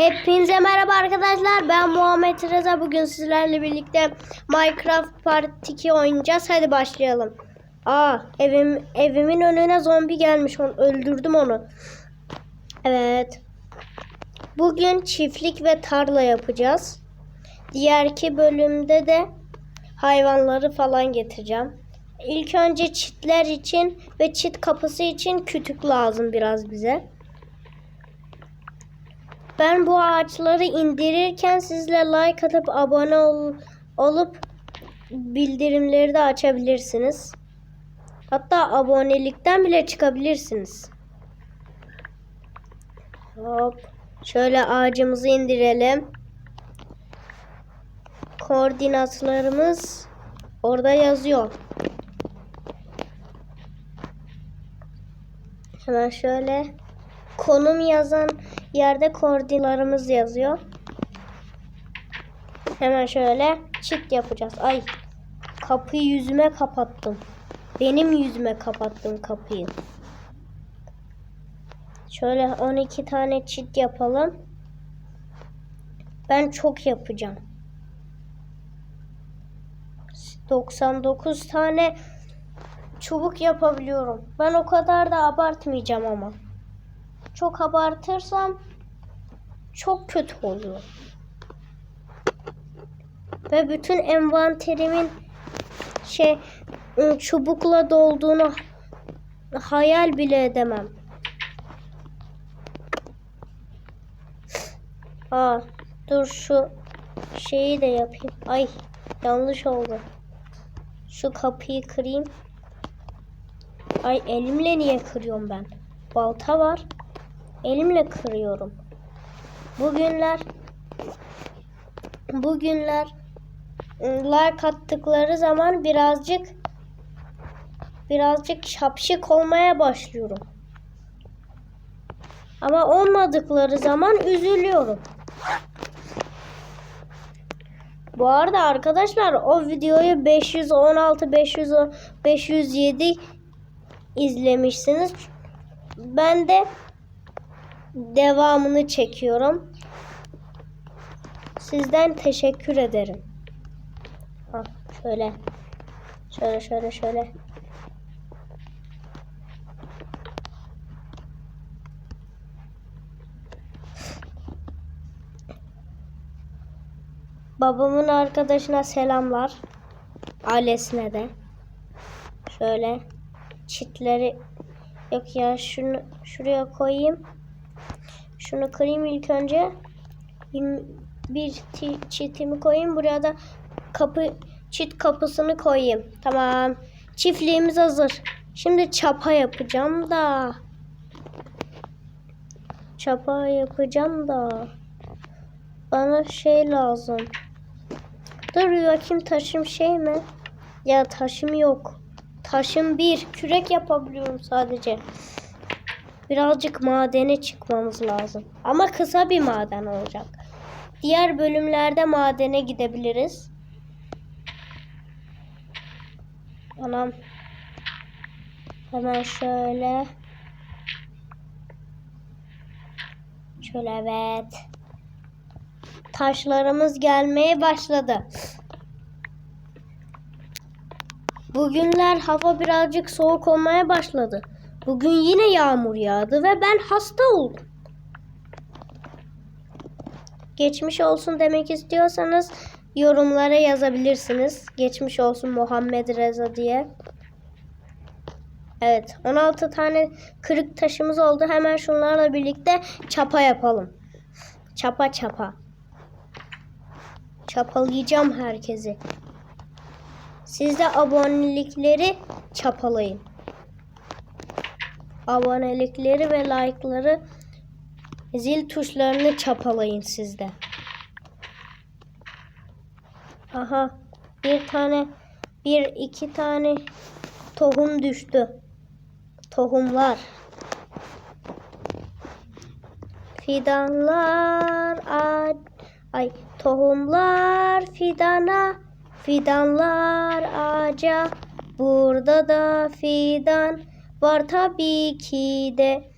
Hepinize merhaba arkadaşlar. Ben Muhammed Reza. Bugün sizlerle birlikte Minecraft Part 2 oynayacağız. Hadi başlayalım. Aa, evim evimin önüne zombi gelmiş. Onu öldürdüm onu. Evet. Bugün çiftlik ve tarla yapacağız. Diğerki bölümde de hayvanları falan getireceğim. İlk önce çitler için ve çit kapısı için kütük lazım biraz bize. Ben bu ağaçları indirirken sizle like atıp abone ol, olup bildirimleri de açabilirsiniz. Hatta abonelikten bile çıkabilirsiniz. Hop. Şöyle ağacımızı indirelim. Koordinatlarımız orada yazıyor. Hemen şöyle konum yazan yerde koordinatlarımız yazıyor. Hemen şöyle çift yapacağız. Ay kapıyı yüzüme kapattım. Benim yüzüme kapattım kapıyı. Şöyle 12 tane çift yapalım. Ben çok yapacağım. 99 tane çubuk yapabiliyorum. Ben o kadar da abartmayacağım ama. Çok abartırsam çok kötü oluyor. Ve bütün envanterimin şey ıı, çubukla dolduğunu hayal bile edemem. Aa, dur şu şeyi de yapayım. Ay yanlış oldu. Şu kapıyı kırayım. Ay elimle niye kırıyorum ben? Balta var. Elimle kırıyorum. Bugünler bugünler like attıkları zaman birazcık birazcık şapşık olmaya başlıyorum. Ama olmadıkları zaman üzülüyorum. Bu arada arkadaşlar o videoyu 516 500 507 izlemişsiniz. Ben de devamını çekiyorum. Sizden teşekkür ederim. Ha, şöyle. Şöyle şöyle şöyle. Babamın arkadaşına selamlar. Ailesine de. Şöyle çitleri yok ya şunu şuraya koyayım. Şunu kırayım ilk önce. Bir- Bir ti- çitimi koyayım. Buraya da kapı çit kapısını koyayım. Tamam. Çiftliğimiz hazır. Şimdi çapa yapacağım da. Çapa yapacağım da. Bana şey lazım. Dur bakayım taşım şey mi? Ya taşım yok. Taşım bir. Kürek yapabiliyorum sadece. Birazcık madene çıkmamız lazım. Ama kısa bir maden olacak. Diğer bölümlerde madene gidebiliriz. Anam. Hemen şöyle. Şöyle evet. Taşlarımız gelmeye başladı. Bugünler hava birazcık soğuk olmaya başladı. Bugün yine yağmur yağdı ve ben hasta oldum. Geçmiş olsun demek istiyorsanız yorumlara yazabilirsiniz. Geçmiş olsun Muhammed Reza diye. Evet 16 tane kırık taşımız oldu. Hemen şunlarla birlikte çapa yapalım. Çapa çapa. Çapalayacağım herkesi. Siz de abonelikleri çapalayın. Abonelikleri ve like'ları zil tuşlarını çapalayın siz de. Aha bir tane bir iki tane tohum düştü. Tohumlar. Fidanlar a- ay tohumlar fidana fidanlar ağaca burada da fidan var tabii ki de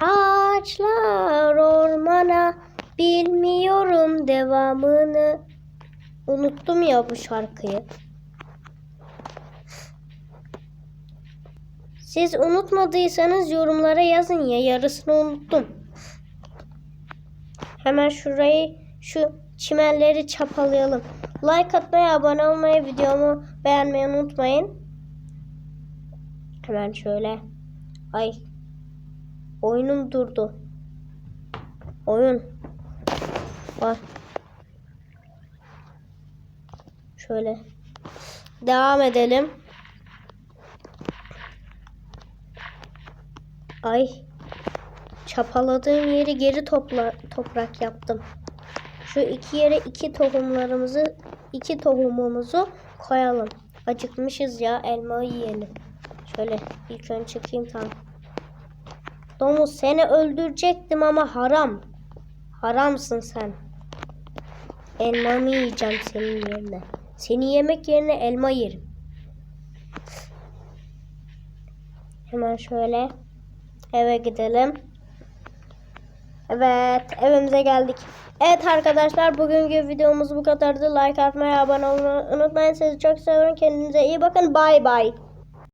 Ağaçlar ormana bilmiyorum devamını. Unuttum ya bu şarkıyı. Siz unutmadıysanız yorumlara yazın ya yarısını unuttum. Hemen şurayı şu çimenleri çapalayalım. Like atmayı, abone olmayı, videomu beğenmeyi unutmayın. Hemen şöyle. Ay. Oyunum durdu. Oyun. Bak. Şöyle. Devam edelim. Ay. Çapaladığım yeri geri topla, toprak yaptım. Şu iki yere iki tohumlarımızı, iki tohumumuzu koyalım. Acıkmışız ya elma yiyelim. Şöyle ilk önce çıkayım tamam. Domuz seni öldürecektim ama haram. Haramsın sen. Elmamı yiyeceğim senin yerine. Seni yemek yerine elma yerim. Hemen şöyle eve gidelim. Evet evimize geldik. Evet arkadaşlar bugünkü videomuz bu kadardı. Like atmayı, abone olmayı unutmayın. Sizi çok seviyorum. Kendinize iyi bakın. Bay bay.